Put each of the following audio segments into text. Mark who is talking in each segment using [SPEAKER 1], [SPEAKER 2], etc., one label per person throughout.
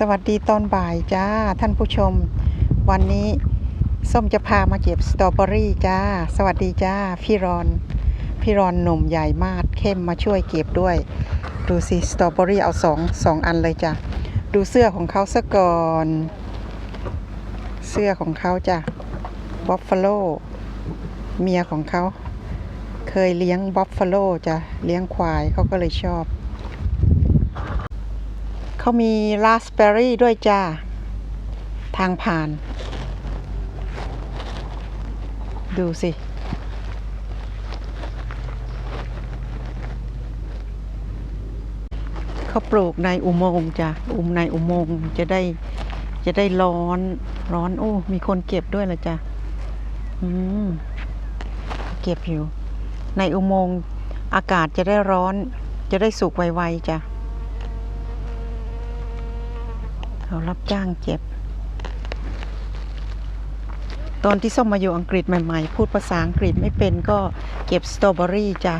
[SPEAKER 1] สวัสดีตอนบ่ายจ้า ท่านผู้ชม วันนี้ส้มจะพามาเก็บสตรอเบอรี่จ้า สวัสดีจ้า พี่รอน พี่รอนหนุ่มใหญ่มากเข้มมาช่วยเก็บด้วย ดูสิสตรอเบอรี่เอาสองสองอันเลยจ้ะดูเสื้อของเขาซะก่อน เสื้อของเขาจ้ะบัฟฟาโลเมียของเขา เคยเลี้ยงบัฟฟาโลจ้ะเลี้ยงควายเขาก็เลยชอบ เขามีราสเบอร์รี่ด้วยจ้า ทางผ่าน ดูสิ เขาปลูกในอุโมงค์จ้ะอุมในอุโมงค์จะได้จะได้ร้อนร้อน โอ้ มีคนเก็บด้วยละจ้ะอืมเก็บอยู่ ในอุโมงค์อากาศจะได้ร้อน จะได้สุกไวๆจ้ะ เขารับจ้างเก็บ ตอนที่ส้มมาอยู่อังกฤษใหม่ ๆ พูดภาษาอังกฤษไม่เป็นก็เก็บสตรอเบอรี่จ้ะ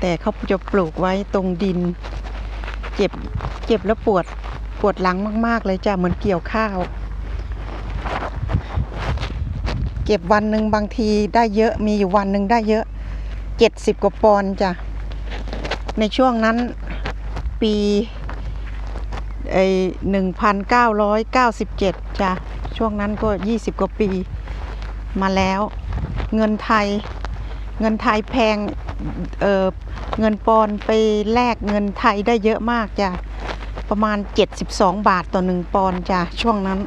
[SPEAKER 1] แต่เขาจะปลูกไว้ตรงดิน เจ็บเจ็บแล้วปวดปวดหลังมาก ๆ เลยจ้ะ เหมือนเกี่ยวข้าว เก็บวันหนึ่งบางทีได้เยอะมีอยู่วันหนึ่งได้เยอะเจ็ดสิบกว่าปอนด์จ้ะ ในช่วงนั้นปี ไอหนึ่งพันเก้าร้อยเก้าสิบเจ็ดจ้ะช่วงนั้นก็ยี่สิบกว่าปีมาแล้ว เงินไทย เงินไทยแพงเออเงินปอนไปแลกเงินไทยได้เยอะมากจ้ะประมาณ 72 บาทต่อหนึ่งปอนจ้ะช่วงนั้น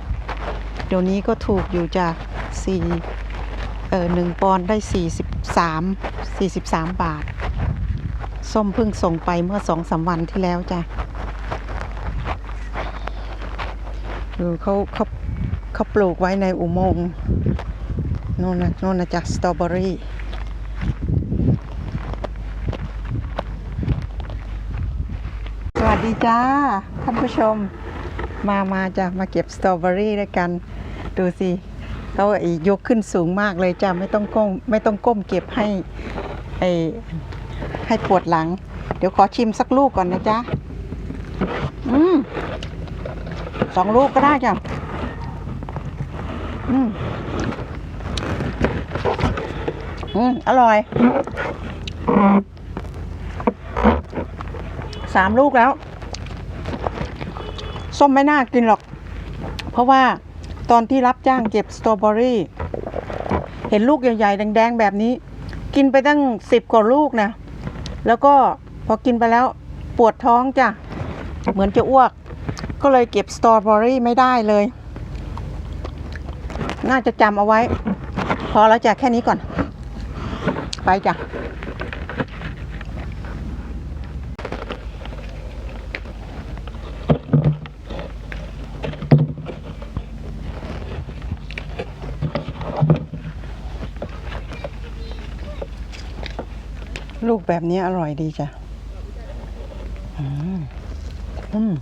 [SPEAKER 1] เดี๋ยวนี้ก็ถูกอยู่จ้ะสี่เออหนึ่งปอนได้ 43 43 บาท ส้มเพิ่งส่งไปเมื่อสองสามวันที่แล้วจ้ะ ดูเขาเขาเขาปลูกไว้ในอุโมงค์โน่นนะโน่นนะจากสตรอเบอรี่สวัสดีจ้า ท่านผู้ชมมามาจะมาเก็บสตรอเบอรี่ด้วยกัน ดูสิเขาไอ้ยกขึ้นสูงมากเลยจ้าไม่ต้องก้มไม่ต้องก้มเก็บให้ไอ้ให้ปวดหลัง เดี๋ยวขอชิมสักลูกก่อนนะจ๊ะ อืม สองลูกก็ได้จ้ะอืมอืมอร่อยสามลูกแล้ว ส้มไม่น่ากินหรอก เพราะว่าตอนที่รับจ้างเก็บสตรอเบอรี่ เห็นลูกใหญ่ๆ แดงๆ แบบนี้ กินไปตั้งสิบกว่าลูกนะ แล้วก็พอกินไปแล้วปวดท้องจ้ะ เหมือนจะอ้วก ก็เลยเก็บสตรอเบอรี่ไม่ได้เลย น่าจะจำเอาไว้ พอแล้วจ้ะแค่นี้ก่อน ไปจ้ะลูกแบบนี้อร่อยดีจ้ะ อืม อืม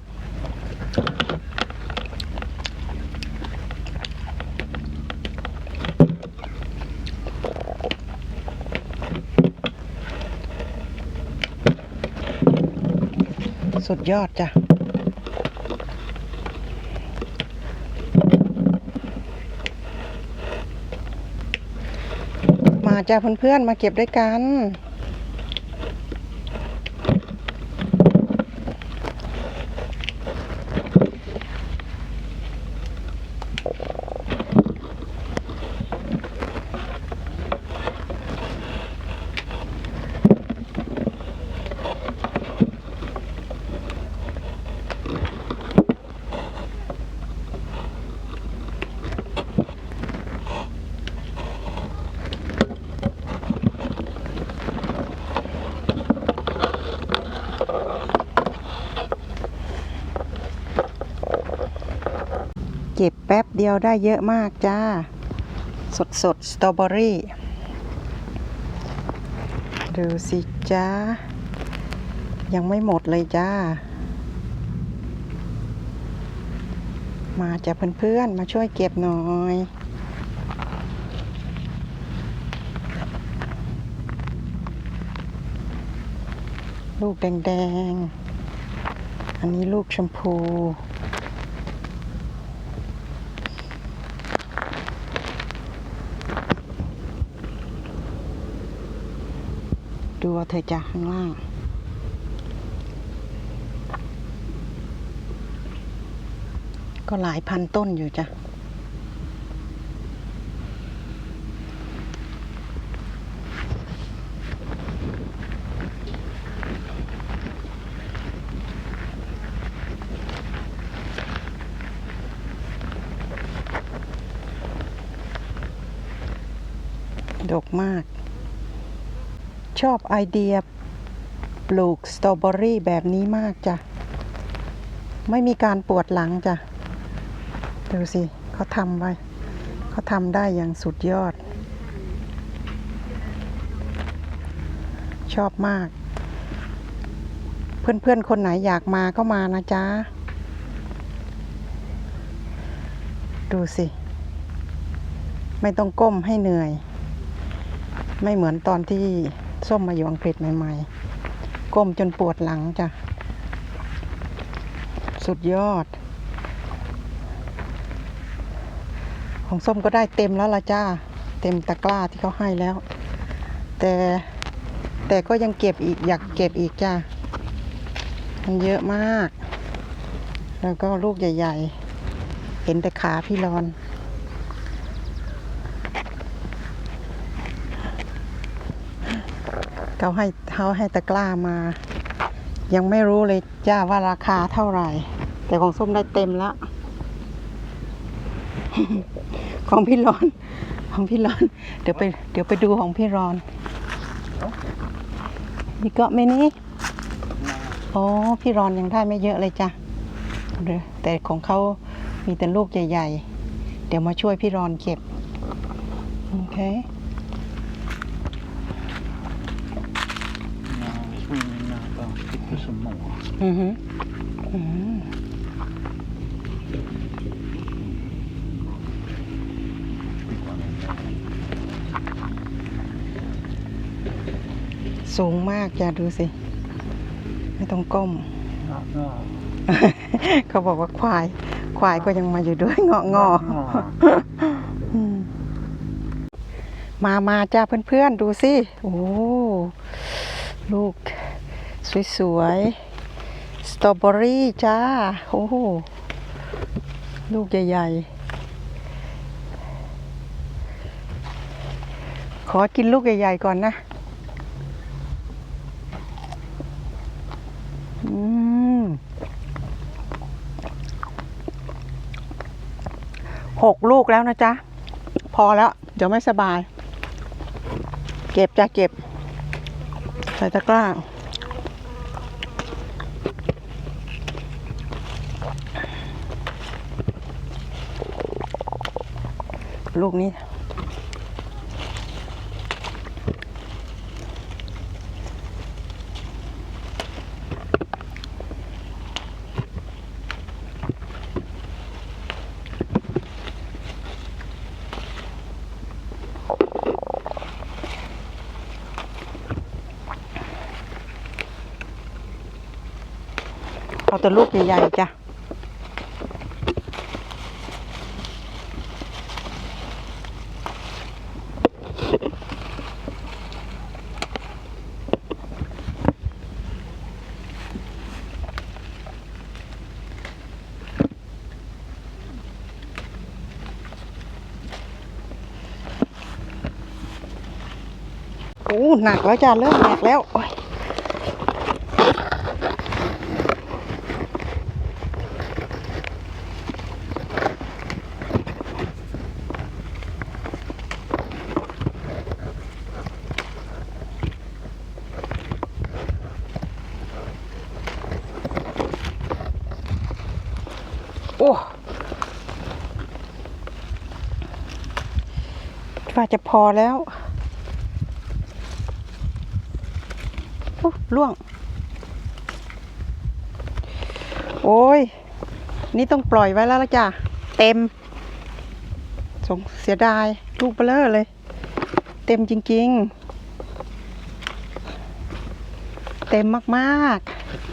[SPEAKER 1] สุดยอดจ้ะ มาจ้ะเพื่อนๆ มาเก็บด้วยกัน ก็บแป๊บเดียวได้เยอะมากจ้า สดสดสตรอเบอรี่ ดูสิจ้า ยังไม่หมดเลยจ้า มาจากเพื่อนๆ มาช่วยเก็บหน่อยลูกแดง ๆ อันนี้ลูกชมพู ดูเอาเธอะจ้ะข้างล่าง ก็หลายพันต้นอยู่จ้ะดกมาก ชอบไอเดียปลูกสตรอเบอรี่แบบนี้มากจ้ะ ไม่มีการปวดหลังจ้ะ ดูสิเขาทำไว้เขาทำได้อย่างสุดยอด ชอบมาก เพื่อนๆ คนไหนอยากมาก็มานะจ๊ะ ดูสิ ไม่ต้องก้มให้เหนื่อย ไม่เหมือนตอนที่ ส้มมาอยู่อังกฤษใหม่ๆก้มจนปวดหลังจ้ะ สุดยอด ของส้มก็ได้เต็มแล้วละจ้า เต็มตะกร้าที่เขาให้แล้ว แต่แต่ก็ยังเก็บอีกอยากเก็บอีกจ้ามันเยอะมาก แล้วก็ลูกใหญ่ ๆ เห็นแต่ขาพี่รอน เขาให้เขาให้ตะกร้ามา ยังไม่รู้เลยจ้าว่าราคาเท่าไหร่ แต่ของส้มได้เต็มแล้วของพี่รอน ของพี่รอน เดี๋ยวไป เดี๋ยวไปดูของพี่รอนนี่ก็ไม่นี่โอ้พี่รอนยังได้ไม่เยอะเลยจ้ะเดี๋ยวแต่ของเขามีแต่ลูกใหญ่ ๆ เดี๋ยวมาช่วยพี่รอนเก็บ โอเค
[SPEAKER 2] lite små.
[SPEAKER 1] อือฮึอืมสูงมากอย่าดูสิ ไม่ต้องก้ม
[SPEAKER 2] Ja, ja.
[SPEAKER 1] เขาบอกว่าควาย ควายก็ยังมาอยู่ด้วยเงาะงออืมมามาจ้าเพื่อนๆ ดูสิ โอ้ ลูก สวยๆ สตรอเบอรี่จ้า โอ้โห ลูกใหญ่ๆ ขอกินลูกใหญ่ๆก่อนนะอืมหกลูกแล้วนะจ๊ะ พอแล้ว เดี๋ยวไม่สบาย เก็บจ้ะเก็บ ใส่ตะกร้า ลูกนี้เอาแต่ลูกใหญ่ๆจ้ะ อ้หนักแล้วจ้ะเริ่มหนักแล้วโอ้ยโอ้ว่าจะพอแล้วโอ้ ล่วง โอ้ย นี่ต้องปล่อยไว้แล้วละจ้ะ เต็ม สงเสียดาย ลูกเบลอเลย เต็มจริง ๆ เต็มมาก ๆ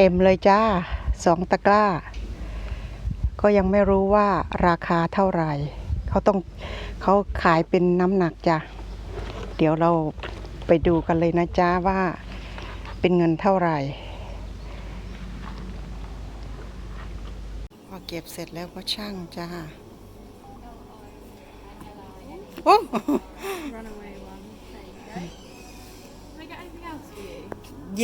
[SPEAKER 1] เต็มเลยจ้าสองตะกร้า ก็ยังไม่รู้ว่าราคาเท่าไหร่ เขาต้องเขาขายเป็นน้ำหนักจ้ะ เดี๋ยวเราไปดูกันเลยนะจ้าว่าเป็นเงินเท่าไหร่พอเก็บเสร็จแล้วก็ช่างจ้าโอ้
[SPEAKER 3] runaway one. There you go.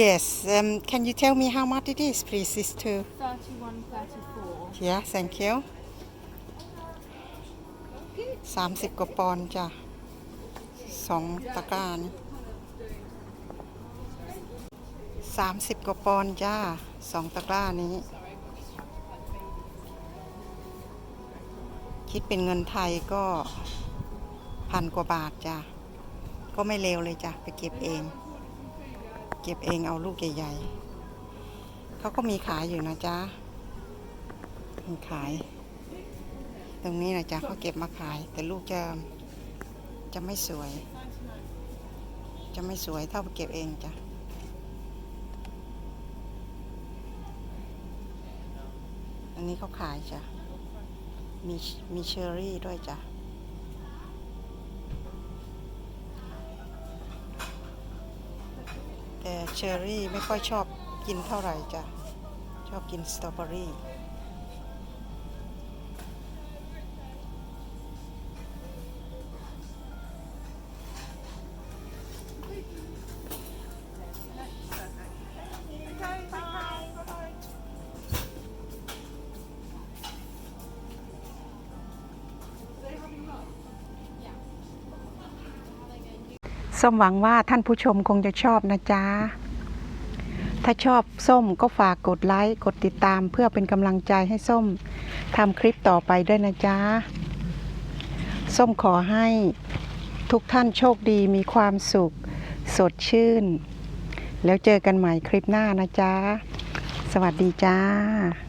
[SPEAKER 1] Yes um, can you tell me how much it is please sister
[SPEAKER 3] Thirty-one, thirty-four.
[SPEAKER 1] yeah thank you สามสิบกว่าปอนด์จ้ะสองตะกร้านี่สามสิบกว่าปอนด์จ้าสองตะกร้านี้ คิดเป็นเงินไทยก็พันกว่าบาทจ้ะก็ไม่เลวเลยจ้ะไปเก็บเอง เก็บเองเอาลูกใหญ่ๆเขาก็มีขายอยู่นะจ๊ะมีขาย ตรงนี้นะจ๊ะเขาเก็บมาขาย แต่ลูกจะจะไม่สวย จะไม่สวยเท่าเก็บเองจ้ะอันนี้เขาขายจ้ะมีมีเชอร์รี่ด้วยจ้ะ แต่เชอร์รี่ไม่ค่อยชอบกินเท่าไหร่จ้ะ ชอบกินสตรอเบอรี่ ส้มหวังว่าท่านผู้ชมคงจะชอบนะจ๊ะ ถ้าชอบส้มก็ฝากกดไลค์ กดติดตามเพื่อเป็นกำลังใจให้ส้มทำคลิปต่อไปด้วยนะจ๊ะ ส้มขอให้ทุกท่านโชคดีมีความสุข สดชื่น แล้วเจอกันใหม่คลิปหน้านะจ๊ะ สวัสดีจ้า